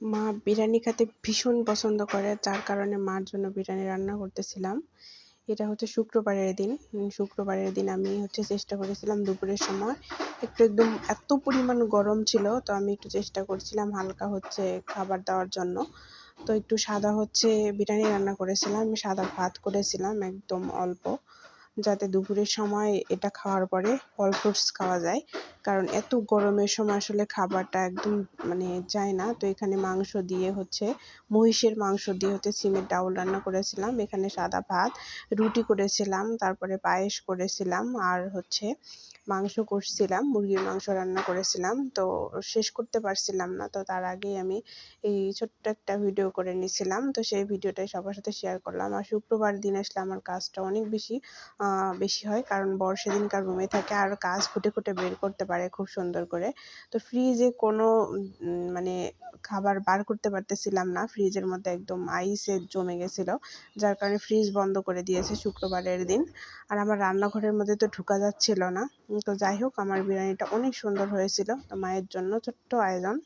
মা বিরিয়ানি খেতে ভীষণ পছন্দ করে, যার কারণে মার জন্য বিরিয়ানি রান্না করতেছিলাম। এটা হচ্ছে শুক্রবারের দিন। শুক্রবারের দিন আমি হচ্ছে চেষ্টা করেছিলাম দুপুরের সময়। একটু একদম এত পরিমাণ গরম ছিল, তো আমি একটু চেষ্টা করছিলাম হালকা হচ্ছে খাবার দেওয়ার জন্য। তো একটু সাদা হচ্ছে বিরিয়ানি রান্না করেছিলাম, আমি সাদা ভাত করেছিলাম একদম অল্প, যাতে দুপুরের সময় এটা খাওয়ার পরে ফল ফ্রুটস খাওয়া যায়। কারণ এত গরমের সময় আসলে খাবারটা একদম মানে যায় না। তো এখানে মাংস দিয়ে হচ্ছে, মহিষের মাংস দিয়ে হচ্ছে সিমের ডাউল রান্না করেছিলাম। এখানে সাদা ভাত, রুটি করেছিলাম, তারপরে পায়েস করেছিলাম আর হচ্ছে মাংস করছিলাম মুরগির মাংস রান্না করেছিলাম। তো শেষ করতে পারছিলাম না, তো তার আগেই আমি এই ছোট্ট একটা ভিডিও করে নিয়েছিলাম। তো সেই ভিডিওটাই সবার সাথে শেয়ার করলাম। আর শুক্রবার দিন আসলে আমার কাজটা অনেক বেশি বেশি হয় কারণ বর সেদিনকার রুমে থাকে আর কাজ খুঁটে খুঁটে বের করতে পারে খুব সুন্দর করে। তো ফ্রিজে কোনো মানে খাবার বার করতে পারতেছিলাম না। ফ্রিজের মধ্যে একদম আইসে জমে গেছিল, যার কারণে ফ্রিজ বন্ধ করে দিয়েছে শুক্রবারের দিন। আর আমার রান্নাঘরের মধ্যে তো ঢুকা যাচ্ছিল না। তো যাই হোক, আমার বিরিয়ানিটা অনেক সুন্দর হয়েছিল, তো মায়ের জন্য ছোট্ট আয়োজন।